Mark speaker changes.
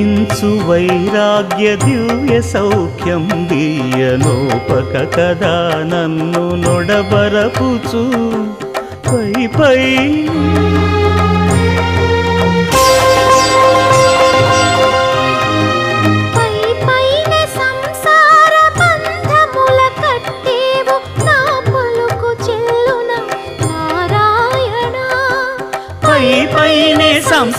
Speaker 1: వర్ణించు వైరాగ్య దివ్య సౌఖ్యం దియ్యనోపక కదా నన్ను నొడబరపుచు. పై పై పైనే సం